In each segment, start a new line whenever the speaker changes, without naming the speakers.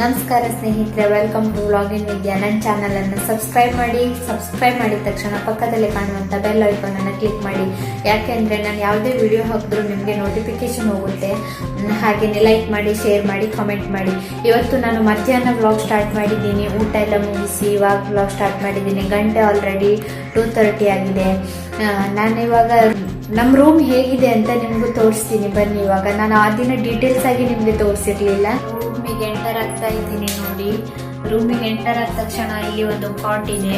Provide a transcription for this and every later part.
ನಮಸ್ಕಾರ ಸ್ನೇಹಿತರೆ welcome to ವ್ಲಾಗಿನ್ ವಿದ್ಯಾ ನನ್ನ ಚಾನಲನ್ನು ಸಬ್ಸ್ಕ್ರೈಬ್ ಮಾಡಿ ಸಬ್ಸ್ಕ್ರೈಬ್ ಮಾಡಿದ ತಕ್ಷಣ ಪಕ್ಕದಲ್ಲಿ ಕಾಣುವಂಥ ಬೆಲ್ ಐಕಾನನ್ನು ಕ್ಲಿಕ್ ಮಾಡಿ. ಯಾಕೆಂದರೆ ನಾನು ಯಾವುದೇ ವಿಡಿಯೋ ಹಾಕಿದ್ರು ನಿಮಗೆ ನೋಟಿಫಿಕೇಶನ್ ಹೋಗುತ್ತೆ. ಹಾಗೆಯೇ ಲೈಕ್ ಮಾಡಿ ಶೇರ್ ಮಾಡಿ ಕಮೆಂಟ್ ಮಾಡಿ. ಇವತ್ತು ನಾನು ಮಧ್ಯಾಹ್ನ ವ್ಲಾಗ್ ಸ್ಟಾರ್ಟ್ ಮಾಡಿದ್ದೀನಿ. ಊಟ ಎಲ್ಲ ಮುಗಿಸಿ ಇವಾಗ ವ್ಲಾಗ್ ಸ್ಟಾರ್ಟ್ ಮಾಡಿದ್ದೀನಿ. ಗಂಟೆ ಆಲ್ರೆಡಿ ಟೂ ತರ್ಟಿ ಆಗಿದೆ. ನಾನು ಇವಾಗ ನಮ್ಮ ರೂಮ್ ಹೇಗಿದೆ ಅಂತ ನಿಮಗೂ ತೋರಿಸ್ತೀನಿ. ಬನ್ನಿ ಇವಾಗ. ನಾನು ಆ ದಿನ ಡೀಟೇಲ್ಸ್ ಆಗಿ ನಿಮಗೆ ತೋರಿಸಿರ್ಲಿಲ್ಲ. ರೂಮಿಗೆ ಎಂಟರ್ ಆಗ್ತಾ ಇದ್ದೀನಿ ನೋಡಿ. ರೂಮಿಗೆ ಎಂಟರ್ ಆದ ತಕ್ಷಣ ಇಲ್ಲಿ ಒಂದು ಪಾಟ್ ಇದೆ.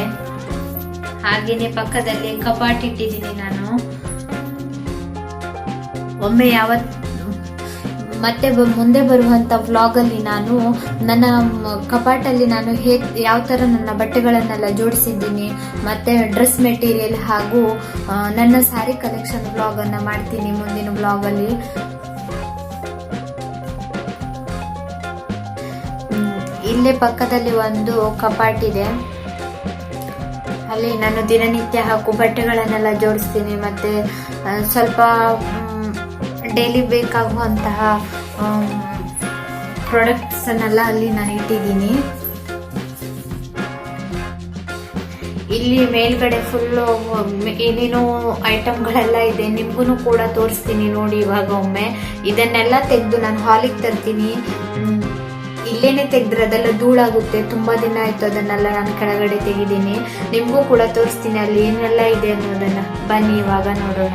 ಹಾಗೇನೆ ಪಕ್ಕದಲ್ಲಿ ಕಪಾಟ್ ಇಟ್ಟಿದ್ದೀನಿ ನಾನು. ಒಮ್ಮೆ ಯಾವ ಮತ್ತೆ ಮುಂದೆ ಬರುವಂತ ವ್ಲಾಗ್ ಅಲ್ಲಿ ನಾನು ನನ್ನ ಕಪಾಟಲ್ಲಿ ನಾನು ಹೇಗೆ ಯಾವ ತರ ನನ್ನ ಬಟ್ಟೆಗಳನ್ನೆಲ್ಲ ಜೋಡಿಸಿದ್ದೀನಿ, ಮತ್ತೆ ಡ್ರೆಸ್ ಮೆಟೀರಿಯಲ್ ಹಾಗೂ ನನ್ನ ಸಾರಿ ಕಲೆಕ್ಷನ್ ವ್ಲಾಗ್ ಅನ್ನ ಮಾಡ್ತೀನಿ ಮುಂದಿನ ವ್ಲಾಗ್ ಇಲ್ಲೇ ಪಕ್ಕದಲ್ಲಿ ಒಂದು ಕಪಾಟಿದೆ ಅಲ್ಲಿ ನಾನು ದಿನನಿತ್ಯ ಹಾಕು ಬಟ್ಟೆಗಳನ್ನೆಲ್ಲ ಜೋಡಿಸ್ತೀನಿ. ಮತ್ತೆ ಸ್ವಲ್ಪ ಡೈಲಿ ಬೇಕಾಗುವಂತಹ ಪ್ರಾಡಕ್ಟ್ಸ್ ಅನ್ನೆಲ್ಲ ಅಲ್ಲಿ ನಾನು ಇಟ್ಟಿದ್ದೀನಿ. ಇಲ್ಲಿ ಮೇಲ್ಗಡೆ ಫುಲ್ಲು ಏನೇನೋ ಐಟಮ್ಗಳೆಲ್ಲ ಇದೆ. ನಿಮ್ಗೂ ಕೂಡ ತೋರಿಸ್ತೀನಿ ನೋಡಿ ಇವಾಗ ಒಮ್ಮೆ. ಇದನ್ನೆಲ್ಲ ತೆಗೆದು ನಾನು ಹಾಲಿಗೆ ತರ್ತೀನಿ. ಇಲ್ಲೇನೆ ತೆಗೆದ್ರೆ ಅದೆಲ್ಲ ಧೂಳಾಗುತ್ತೆ. ತುಂಬಾ ದಿನ ಆಯ್ತು ಅದನ್ನೆಲ್ಲ ನಾನು ಕೆಳಗಡೆ ತೆಗಿದ್ದೀನಿ ನಿಮಗೂ ಕೂಡ ತೋರಿಸ್ತೀನಿ ಅಲ್ಲಿ ಏನೆಲ್ಲ ಇದೆ ಅನ್ನೋದನ್ನ. ಬನ್ನಿ ಇವಾಗ ನೋಡೋಣ.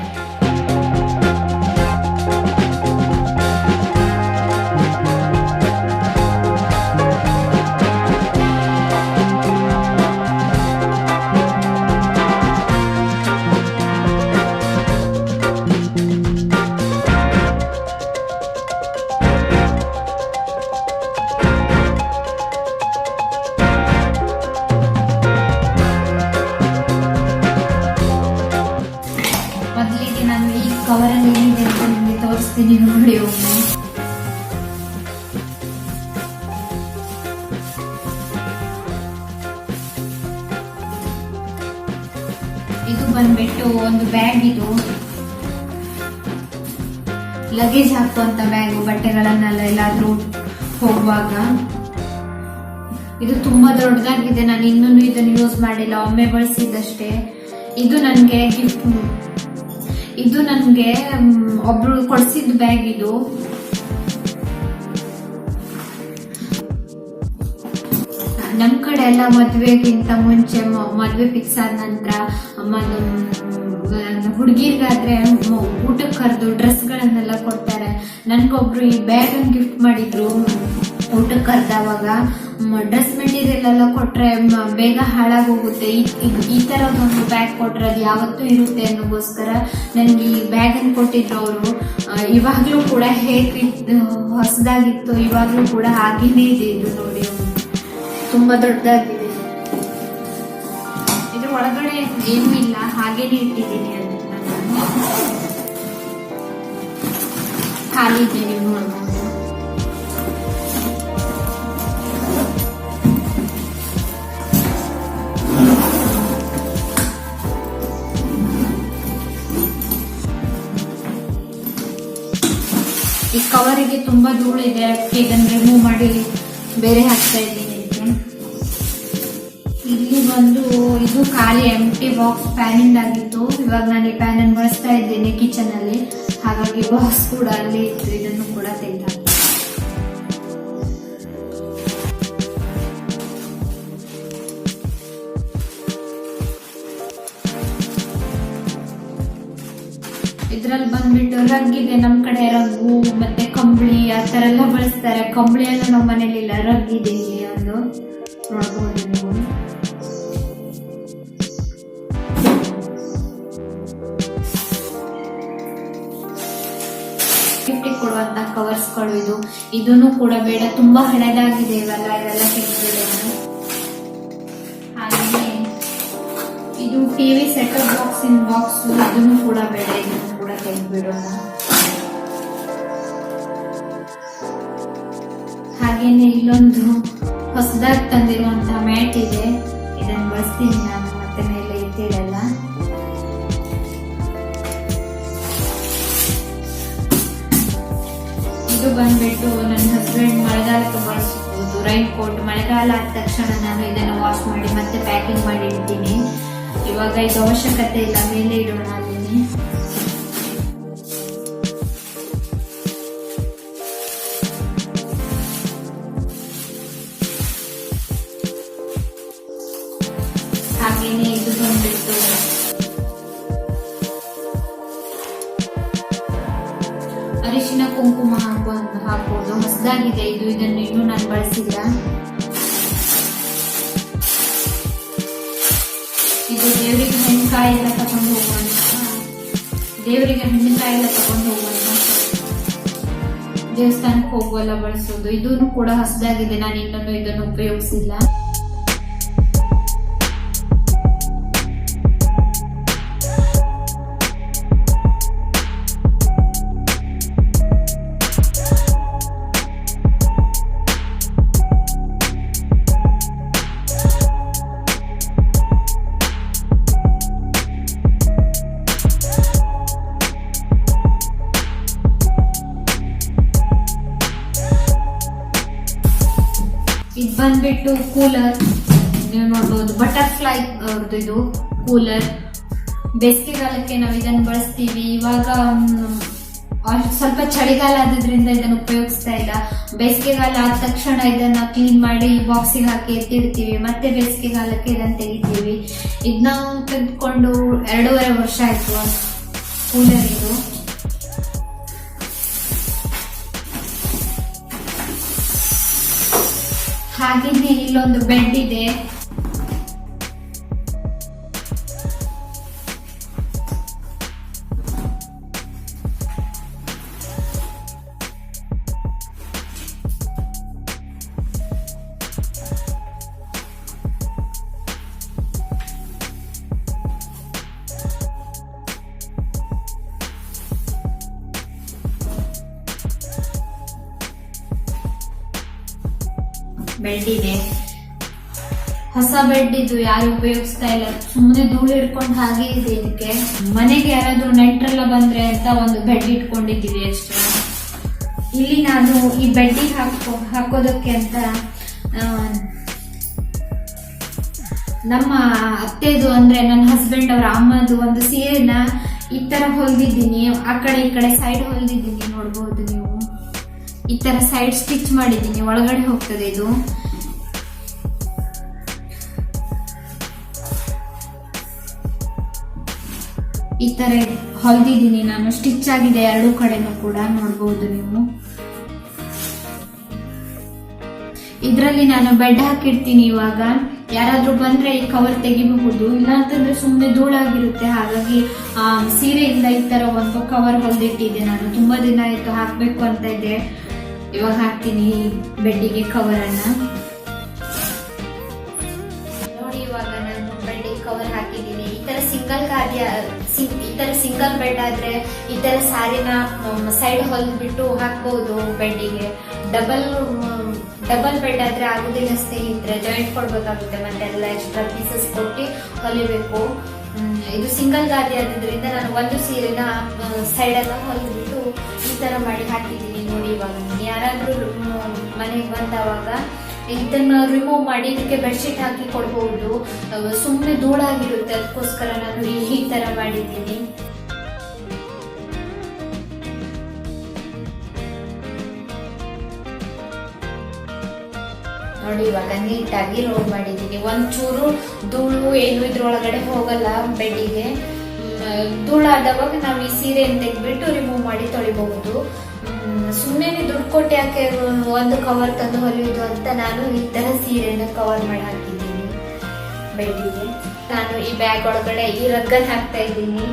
ಇದು ಬಂದ್ಬಿಟ್ಟು ಒಂದು ಬ್ಯಾಗ್ ಇದು. ಲಗೇಜ್ ಹಾಕುವಂತ ಬ್ಯಾಗ್ ಬಟ್ಟೆಗಳನ್ನೆಲ್ಲ ಎಲ್ಲಾದ್ರೂ ಹೋಗುವಾಗ. ಇದು ತುಂಬಾ ದೊಡ್ಡದಾಗಿದೆ, ನಾನು ಇನ್ನೂ ಇದನ್ನು ಯೂಸ್ ಮಾಡಿಲ್ಲ, ಒಮ್ಮೆ ಬಳಸಿದ್ದಷ್ಟೇ. ಇದು ನನಗೆ ಗಿಫ್ಟ್ ಇದು ನನಗೆ ಒಬ್ರು ಕೊಡ್ಸಿದ್ ಬ್ಯಾಗ್ ಇದು. ಕಡೆ ಎಲ್ಲ ಮದ್ವೆಗಿಂತ ಮುಂಚೆ ಮದುವೆ ಫಿಕ್ಸ್ ಆದ ನಂತರ ಹುಡುಗಿರ್ಗಾದ್ರೆ ಊಟಕ್ಕೆ ಕರೆದು ಡ್ರೆಸ್ಗಳನ್ನೆಲ್ಲ ಕೊಡ್ತಾರೆ. ನನ್ಗೊಬ್ರು ಈ ಬ್ಯಾಗ್ ಗಿಫ್ಟ್ ಮಾಡಿದ್ರು. ಊಟಕ್ಕೆ ಕರೆದವಾಗ ಡ್ರೆಸ್ ಮೆಟೀರಿಯಲ್ ಎಲ್ಲ ಕೊಟ್ರೆ ಬೇಗ ಹಾಳಾಗೋಗುತ್ತೆ. ಈ- ತರದೊಂದು ಬ್ಯಾಗ್ ಕೊಟ್ರೆ ಅದು ಯಾವತ್ತೂ ಇರುತ್ತೆ ಅನ್ನೋಗೋಸ್ಕರ ನನ್ಗೆ ಈ ಬ್ಯಾಗ್ ಅನ್ನು ಕೊಟ್ಟಿದ್ರು ಅವರು. ಇವಾಗ್ಲೂ ಕೂಡ ಹೇಗೆ ಹೊಸದಾಗಿತ್ತು, ಇವಾಗ್ಲೂ ಕೂಡ ಹಾಗೇನೇ ಇದೆ ಇದು ನೋಡಿ ತುಂಬಾ ದೊಡ್ಡದಾಗಿದೆ. ಇದು ಒಳಗಡೆ ಏನೂ ಇಲ್ಲ ಹಾಗೇನೆ ಇಟ್ಟಿದ್ದೀನಿ ಅದನ್ನ ಖಾಲಿ ಇದ್ದೀನಿ ನೀವು ನೋಡ್ಬೋದು. ಈ ಕವರಿಗೆ ತುಂಬಾ ಧೂಳಿದೆ ಅದಕ್ಕೆ ಇದನ್ನ ರಿಮೂವ್ ಮಾಡಿ ಬೇರೆ ಹಾಕ್ತಾ ಇದ್ದೀನಿ. ಇದು ಖಾಲಿ ಎಂಟಿ ಬಾಕ್ಸ್ ಪ್ಯಾನಿಂದ ಆಗಿತ್ತು ಇವಾಗ ನಾನು ಈ ಪ್ಯಾನ್ ಅನ್ನು ಬಳಸ್ತಾ ಇದ್ದೇನೆ ಕಿಚನ್ ಅಲ್ಲಿ. ಹಾಗಾಗಿ ಬಾಕ್ಸ್ ಕೂಡ ಅಲ್ಲಿ ಇತ್ತು. ಇದನ್ನು ಕೂಡ ತೆಗೆದ ಇದ್ರಲ್ಲಿ ಬಂದ್ಬಿಟ್ಟು ರಗ್ ಇದೆ ನಮ್ ಕಡೆ ರಗ್ಗು, ಮತ್ತೆ ಕಂಬಳಿ, ಆ ತರ ಎಲ್ಲ ಬಳಸ್ತಾರೆ. ಕಂಬಳಿ ಎಲ್ಲ ನಮ್ಮ ಮನೇಲಿ ಇಲ್ಲ ರಗ್ ಇದೆ ಇಲ್ಲಿ ನೋಡ್ಬೋದು ನೀವು. ಕವರ್ಸ್ ಕವರ್ಸ್ಗಳು ಇದು. ಇದನ್ನು ಕೂಡ ಬೇಡ, ತುಂಬಾ ಹಳೆದಾಗಿದೆ ಇವೆಲ್ಲ ಇವೆಲ್ಲ ತೆಗೆದಿರೋದು ಹಾಗೆ ಇದು TV setup box in box ಇದನ್ನು ಕೂಡ ಬೇಡ ಇದನ್ನು ಕೂಡ ತೆಗೆದ್ಬಿಡೋಣ. ಹಾಗೇನೆ ಇಲ್ಲೊಂದು ಹೊಸದಾಗಿ ತಂದಿರುವಂತಹ ಮ್ಯಾಟ್ ಇದೆ. ಇದನ್ನು ಬಳಸ್ತೀನಿ ಬಂದ್ಬಿಟ್ಟು ನನ್ನ ಹಸ್ಬೆಂಡ್ ಮಳೆಗಾಲಕ್ಕೆ ಬಳಸಬಹುದು ರೈನ್ ಕೋಟ್, ಮಳೆಗಾಲ ಆದ ತಕ್ಷಣ ನಾನು ಇದನ್ನು ವಾಶ್ ಮಾಡಿ ಮತ್ತೆ ಪ್ಯಾಕಿಂಗ್ ಮಾಡಿ ಇಡ್ತೀನಿ ಇವಾಗ ಇದು ಅವಶ್ಯಕತೆ ಇಲ್ಲ, ಮೇಲೆ ಇಡೋಣ ಅಲ್ಲಿನೇ ಅರಿಶಿನ ಕುಂಕುಮ ಹಾಕುವ ಹಾಕುವುದು ಹೊಸದಾಗಿದೆ ಇದು ಇದನ್ನು ಇನ್ನೂ ನಾನು ಬಳಸಿಲ್ಲ ಇದು ದೇವರಿಗೆ ಹಣ್ಣಿನಕಾಯಿ ಎಲ್ಲ ತಗೊಂಡು ಹೋಗುವಂತ ದೇವರಿಗೆ ಹಣ್ಣಿನಕಾಯಿ ಎಲ್ಲ ತಗೊಂಡು ಹೋಗುವಂತ ದೇವಸ್ಥಾನಕ್ಕೆ ಹೋಗುವಲ್ಲ ಬಳಸೋದು ಇದೂ ಕೂಡ ಹೊಸದಾಗಿದೆ ನಾನು ಇನ್ನೊಂದು ಇದನ್ನು ಉಪಯೋಗಿಸಿಲ್ಲ ಇದು ಬಂದ್ಬಿಟ್ಟು ಕೂಲರ್ ನೀವು ನೋಡ್ಬೋದು ಬಟರ್ಫ್ಲೈ ಅವ್ರದ್ದು ಇದು ಕೂಲರ್ ಬೇಸಿಗೆಗಾಲಕ್ಕೆ ನಾವು ಇದನ್ನು ಬಳಸ್ತೀವಿ. ಇವಾಗ ಸ್ವಲ್ಪ ಚಳಿಗಾಲ ಆದ್ರಿಂದ ಇದನ್ನು ಉಪಯೋಗಿಸ್ತಾ ಇಲ್ಲ. ಬೇಸಿಗೆಗಾಲ ಆದ ತಕ್ಷಣ ಇದನ್ನ ಕ್ಲೀನ್ ಮಾಡಿ ಬಾಕ್ಸಿಗೆ ಹಾಕಿ ಎತ್ತಿಡ್ತೀವಿ. ಮತ್ತೆ ಬೇಸಿಗೆಗಾಲಕ್ಕೆ ಇದನ್ನು ತೆಗಿತೀವಿ. ಇದನ್ನ ತೆಗೆದುಕೊಂಡು ಎರಡೂವರೆ ವರ್ಷ ಆಯ್ತು ಕೂಲರ್ ಇದು. ಹಾಗೇನೆ ಇಲ್ಲೊಂದು ಬೆಡ್ ಇದೆ. ಬೆಡ್ ಇದೆ ಹೊಸ ಬೆಡ್ ಇದು ಯಾರು ಉಪಯೋಗಿಸ್ತಾ ಇಲ್ಲ. ಸುಮ್ಮನೆ ಧೂಳು ಹಿಡ್ಕೊಂಡು ಹಾಗೆ ಇದೆ ಇದಕ್ಕೆ. ಮನೆಗೆ ಯಾರಾದ್ರೂ ನೆಂಟ್ರೆಲ್ಲ ಬಂದ್ರೆ ಅಂತ ಒಂದು ಬೆಡ್ ಇಟ್ಕೊಂಡಿದ್ದೀವಿ ಅಷ್ಟೇ. ಇಲ್ಲಿ ನಾನು ಈ ಬೆಡ್ಡಿಗೆ ಹಾಕೋ, ಹಾಕೋದಕ್ಕೆ ಅಂತ ನಮ್ಮ ಅತ್ತೆದು ಅಂದ್ರೆ ನನ್ನ ಹಸ್ಬೆಂಡ್ ಅವರ ಅಮ್ಮದು ಒಂದು ಸೀರೆನ ಈ ತರ ಹೊಲ್ದಿದ್ದೀನಿ. ಆ ಕಡೆ ಈ ಕಡೆ ಸೈಡ್ ಹೊಲ್ದಿದ್ದೀನಿ ನೋಡ್ಬೋದು ನೀವು. ಈ ತರ ಸೈಡ್ ಸ್ಟಿಚ್ ಮಾಡಿದ್ದೀನಿ, ಒಳಗಡೆ ಹೋಗ್ತದೆ ಇದು. ಈ ತರ ಹೊಲ್ದಿದ್ದೀನಿ ನಾನು ಸ್ಟಿಚ್ ಆಗಿದೆ ಎರಡು ಕಡೆನೂ ಕೂಡ, ನೋಡ್ಬೋದು ನೀವು. ಇದರಲ್ಲಿ ನಾನು ಬೆಡ್ ಹಾಕಿರ್ತೀನಿ ಇವಾಗ. ಯಾರಾದ್ರೂ ಬಂದ್ರೆ ಈ ಕವರ್ ತೆಗಿಬಹುದು ಇಲ್ಲ ಅಂತಂದ್ರೆ ಸುಮ್ಮನೆ ಧೂಳಾಗಿರುತ್ತೆ. ಹಾಗಾಗಿ ಸೀರೆಯಿಂದ ಈ ತರ ಒಂದು ಕವರ್ ಹೊಲ್ದಿಟ್ಟಿದ್ದೆ ನಾನು. ತುಂಬಾ ದಿನ ಆಯ್ತು ಹಾಕ್ಬೇಕು ಅಂತ ಇದೆ. ಇವಾಗ ಹಾಕ್ತೀನಿ ಬೆಡ್ಡಿಗೆ ಕವರ್ ಅನ್ನ. ನೋಡಿ ಇವಾಗ ನಾನು ಬೆಡ್ಡಿಗೆ ಕವರ್ ಹಾಕಿದ್ದೀನಿ. ಈ ತರ ಸಿಂಗಲ್ ಕಾರ್ಯ ಈ ತರ ಸಿಂಗಲ್ ಬೆಡ್ ಆದ್ರೆ ಈ ತರ ಸಾರಿನ ಸೈಡ್ ಹೊಲ್ಬಿಟ್ಟು ಹಾಕ್ಬಹುದು ಬೆಡ್ಡಿಗೆ. ಡಬಲ್ ಡಬಲ್ ಬೆಡ್ ಆದ್ರೆ ಆಗುದಿಲ್ಲ ಸ್ನೇಹಿತರೆ ಜಾಯಿಂಟ್ ಕೊಡ್ಬೇಕಾಗುತ್ತೆ. ಮತ್ತೆ ಎಲ್ಲ ಎಕ್ಸ್ಟ್ರಾ ಪೀಸಸ್ ಕೊಟ್ಟು ಹೊಲಿಬೇಕು. ಇದು ಸಿಂಗಲ್ ಗಾದಿ ಆದ್ರಿಂದ ನಾನು ಒಂದು ಸೀರೆನ ಸೈಡ್ ಎಲ್ಲ ಹೊಲಿದ್ಬಿಟ್ಟು ಈ ತರ ಮಾಡಿ ಹಾಕಿದ್ದೀನಿ ನೋಡಿ ಇವಾಗ. ಯಾರಾದರೂ ಮನೆಗೆ ಬಂದವಾಗ ಇದನ್ನ ರಿಮೂವ್ ಮಾಡಿ ಇದಕ್ಕೆ ಬೆಡ್ಶೀಟ್ ಹಾಕಿ ಕೊಡ್ಬೋದು. ಸುಮ್ಮನೆ ಧೂಳಾಗಿರುತ್ತೆ, ಅದಕ್ಕೋಸ್ಕರ ನಾನು ಈ ಥರ ಮಾಡಿದ್ದೀನಿ. ನೋಡಿ ಇವಾಗ ನೀಟಾಗಿ ರೋಲ್ ಮಾಡಿದ್ದೀನಿ. ಒಂಚೂರು ಧೂಳು ಏನು ಇದ್ರೊಳಗಡೆ ಹೋಗಲ್ಲ ಬೆಡ್ಡಿಗೆ. ಧೂಳಾದವಾಗ ನಾವು ಈ ಸೀರೆಯನ್ನು ತೆಗೆದ್ಬಿಟ್ಟು ರಿಮೂವ್ ಮಾಡಿ ತೊಳಿಬಹುದು. ಸುಮ್ಮನೆ ದುಡ್ಡು ಕೊಟ್ಟು ಯಾಕೆ ಒಂದು ಕವರ್ ತಂದು ಹೊಲಿಯೋದು ಅಂತ ನಾನು ಈ ತರ ಸೀರೆಯನ್ನು ಕವರ್ ಮಾಡಿ ಹಾಕಿದ್ದೀನಿ. ಬೆಡ್ಡಿಗೆ ನಾನು ಈ ಬ್ಯಾಗ್ ಒಳಗಡೆ ಈ ರಗ್ಗನ್ ಹಾಕ್ತಾ ಇದ್ದೀನಿ.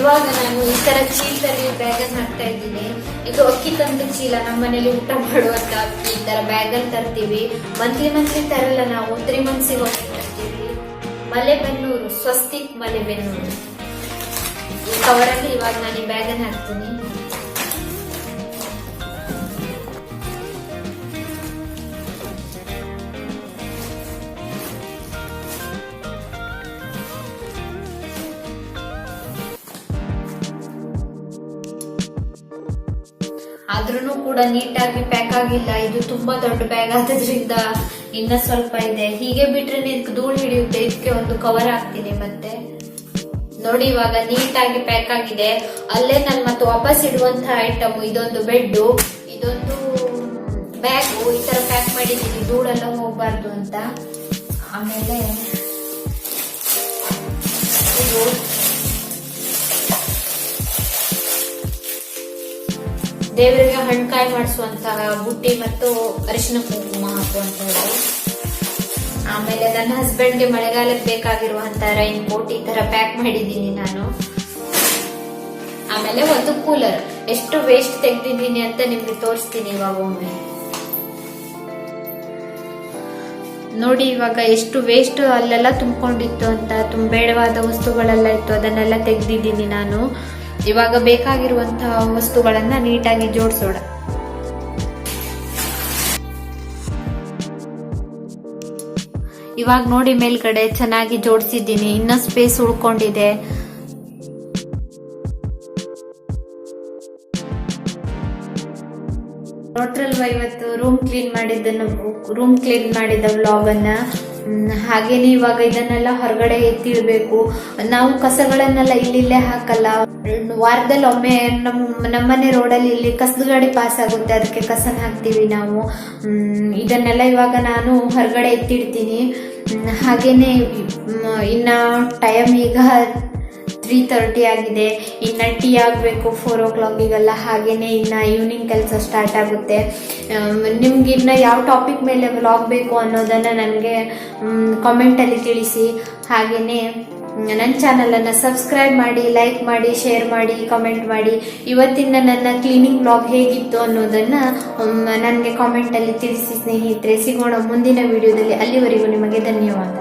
ಇವಾಗ ನಾನು ಈ ತರ ಚೀಲದಲ್ಲಿ ಬ್ಯಾಗ್ ಅನ್ನು ಹಾಕ್ತಾ ಇದ್ದೀನಿ. ಇದು ಅಕ್ಕಿ ತಂದ ಚೀಲ, ನಮ್ಮ ಮನೇಲಿ ಊಟ ಮಾಡುವಂತ ಅಕ್ಕಿ ಈ ತರ ಬ್ಯಾಗಲ್ಲಿ ತರ್ತೀವಿ. ಮಂತ್ಲಿ ಮಂತ್ಲಿ ತರಲ್ಲ ನಾವು ತ್ರೀ ಮಂತ್ಸಿಗೆ ಹೋಗಿ ತರ್ತೀವಿ. ಮಲೆಬೆನ್ನೂರು, ಸ್ವಸ್ತಿಕ್ ಮಲೆಬೆನ್ನೂರು. ಈ ಕವರಲ್ಲಿ ಇವಾಗ ನಾನು ಈ ಬ್ಯಾಗ್ ಅನ್ನು ಹಾಕ್ತೀನಿ. ಕೂಡ ನೀಟಾಗಿ ಪ್ಯಾಕ್ ಆಗಿಲ್ಲ. ಇದು ತುಂಬಾ ದೊಡ್ಡ ಬ್ಯಾಗ್ ಆದ್ರಿಂದ ಇನ್ನ ಸ್ವಲ್ಪ ಇದೆ. ಹೀಗೆ ಬಿಟ್ರೆ ಇದಕ್ಕೆ ಧೂಳು ಹಿಡಿಯುತ್ತೆ. ಇದಕ್ಕೆ ಒಂದು ಕವರ್ ಹಾಕ್ತೀನಿ ಮತ್ತೆ. ನೋಡಿ, ಇವಾಗ ನೀಟಾಗಿ ಪ್ಯಾಕ್ ಆಗಿದೆ. ಅಲ್ಲೇ ನಾನು ಮತ್ತೆ ವಾಪಸ್ ಇಡುವಂತಹ ಐಟಮ್ ಇದೊಂದು ಬೆಡ್ ಇದೊಂದು ಬ್ಯಾಗ್ ಈ ತರ ಪ್ಯಾಕ್ ಮಾಡಿದ್ದೀನಿ. ಧೂಳೆಲ್ಲ ಹೋಗ್ಬಾರ್ದು ಅಂತ. ಆಮೇಲೆ ಇದು ದೇವರಿಗೆ ಹಣ್ಕಾಯಿ ಮಾಡಿಸುವಂತಹ ಬುಟ್ಟಿ ಮತ್ತು ಅರಿಶಿನ ಕುಂಕುಮ ಹಾಕುವಂತಹದ್ದು ಆಮೇಲೆ ನನ್ನ ಹಸ್ಬೆಂಡ್ಗೆ ಮಳೆಗಾಲಕ್ಕೆ ಬೇಕಾಗಿರುವಂತಹ ರೈನ್ ಕೋಟ್ ಈ ತರ ಪ್ಯಾಕ್ ಮಾಡಿದ್ದೀನಿ ನಾನು. ಆಮೇಲೆ ಒಂದು ಕೂಲರ್ ಎಷ್ಟು ವೇಸ್ಟ್ ತೆಗ್ದಿದ್ದೀನಿ ಅಂತ ನಿಮ್ಗೆ ತೋರಿಸ್ತೀನಿ ಇವಾಗ ಒಮ್ಮೆ. ನೋಡಿ, ಇವಾಗ ಎಷ್ಟು ವೇಸ್ಟ್ ಅಲ್ಲೆಲ್ಲ ತುಂಬಿಕೊಂಡಿತ್ತು ಅಂತ, ತುಂಬ ಬೇಡವಾದ ವಸ್ತುಗಳೆಲ್ಲ ಇತ್ತು, ಅದನ್ನೆಲ್ಲ ತೆಗ್ದಿದ್ದೀನಿ ನಾನು. ಇವಾಗ ಬೇಕಾಗಿರುವಂತಹ ವಸ್ತುಗಳನ್ನ ನೀಟಾಗಿ ಜೋಡಿಸೋಣ. ಇವಾಗ ನೋಡಿ ಮೇಲ್ಗಡೆ ಚೆನ್ನಾಗಿ ಜೋಡಿಸಿದ್ದೀನಿ ಇನ್ನ ಸ್ಪೇಸ್ ಉಳ್ಕೊಂಡಿದೆ. ಇವತ್ತು ರೂಮ್ ಕ್ಲೀನ್ ಮಾಡಿದ್ದನ್ನು ರೂಮ್ ಕ್ಲೀನ್ ಮಾಡಿದ ವ್ಲಾಗ್ ಅನ್ನ ಮ್, ಹಾಗೇನೆ ಇವಾಗ ಇದನ್ನೆಲ್ಲ ಹೊರಗಡೆ ಎತ್ತಿಡ್ಬೇಕು ನಾವು ಕಸಗಳನ್ನೆಲ್ಲ ಇಲ್ಲಿಲ್ಲೇ ಹಾಕಲ್ಲ. ವಾರದಲ್ಲಿ ಒಮ್ಮೆ ನಮ್ಮ ನಮ್ಮನೆ ರೋಡಲ್ಲಿ ಇಲ್ಲಿ ಕಸದ ಗಾಡಿ ಪಾಸ್ ಆಗುತ್ತೆ, ಅದಕ್ಕೆ ಕಸನ ಹಾಕ್ತೀವಿ ನಾವು. ಇದನ್ನೆಲ್ಲ ಇವಾಗ ನಾನು ಹೊರಗಡೆ ಎತ್ತಿಡ್ತೀನಿ. ಹಾಗೇನೆ ಇನ್ನ ಟೈಮ್ ಈಗ ತ್ರೀ ತರ್ಟಿ ಆಗಿದೆ. ಇನ್ನು ಟೀ ಆಗಬೇಕು ಫೋರ್ ಓ ಕ್ಲಾಕಿಗೆಲ್ಲ ಹಾಗೇ ಇನ್ನು ಈವ್ನಿಂಗ್ ಕೆಲಸ ಸ್ಟಾರ್ಟ್ ಆಗುತ್ತೆ. ನಿಮ್ಗೆ ಇನ್ನು ಯಾವ ಟಾಪಿಕ್ ಮೇಲೆ ವ್ಲಾಗ್ ಬೇಕು ಅನ್ನೋದನ್ನು ನನಗೆ ಕಾಮೆಂಟಲ್ಲಿ ತಿಳಿಸಿ. ಹಾಗೆಯೇ ನನ್ನ ಚಾನಲನ್ನು ಸಬ್ಸ್ಕ್ರೈಬ್ ಮಾಡಿ ಲೈಕ್ ಮಾಡಿ ಶೇರ್ ಮಾಡಿ ಕಮೆಂಟ್ ಮಾಡಿ. ಇವತ್ತಿನ ನನ್ನ ಕ್ಲೀನಿಂಗ್ ಬ್ಲಾಗ್ ಹೇಗಿತ್ತು ಅನ್ನೋದನ್ನು ನನಗೆ ಕಾಮೆಂಟಲ್ಲಿ ತಿಳಿಸಿ ಸ್ನೇಹಿತರೆ. ಸಿಗೋಣ ಮುಂದಿನ ವಿಡಿಯೋದಲ್ಲಿ ಅಲ್ಲಿವರೆಗೂ ನಿಮಗೆ ಧನ್ಯವಾದ.